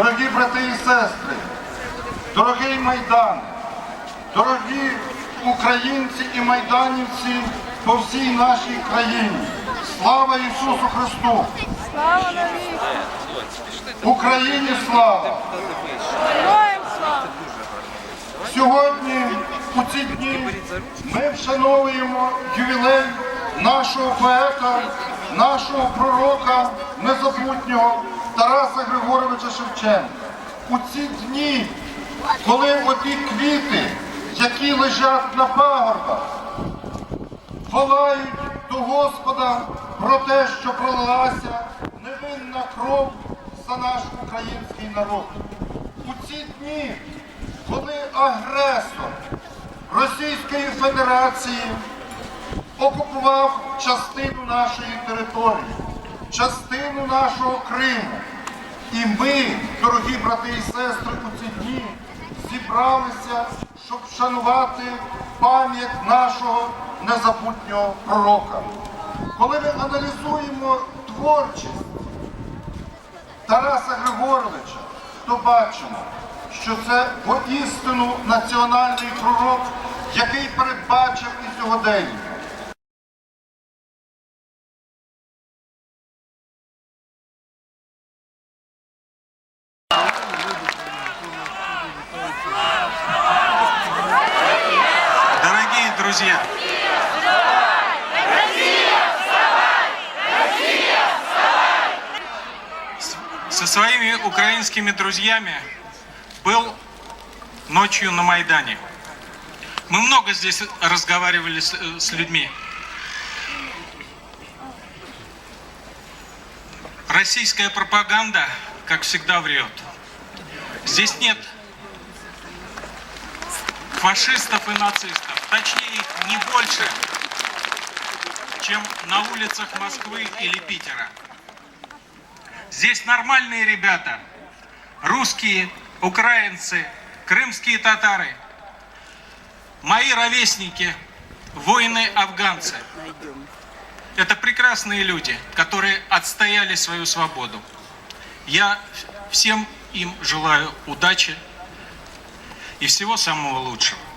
Дорогі брати і сестри, дорогий Майдан, дорогі українці і майданівці по всій нашій країні. Слава Ісусу Христу! Україні слава! Сьогодні, у ці дні, ми вшановуємо ювілей нашого поета, нашого пророка незабутнього Тараса Шевченка. У ці дні, коли оті квіти, які лежать на пагорбах, волають до Господа про те, що пролилася невинна кров за наш український народ. У ці дні, коли агресор Російської Федерації окупував частину нашої території, частину нашого Криму. І ми, дорогі брати і сестри, у ці дні зібралися, щоб вшанувати пам'ять нашого незабутнього пророка. Коли ми аналізуємо творчість Тараса Григоровича, то бачимо, що це воістину національний пророк, який передбачив і сьогодення. Друзья, со своими украинскими друзьями был ночью на Майдане. Мы много здесь разговаривали с, э, с людьми. Российская пропаганда, как всегда, врет. Здесь нет фашистов и нацистов. Точнее, не больше, чем на улицах Москвы или Питера. Здесь нормальные ребята. Русские, украинцы, крымские татары. Мои ровесники, воины-афганцы. Это прекрасные люди, которые отстояли свою свободу. Я всем им желаю удачи и всего самого лучшего.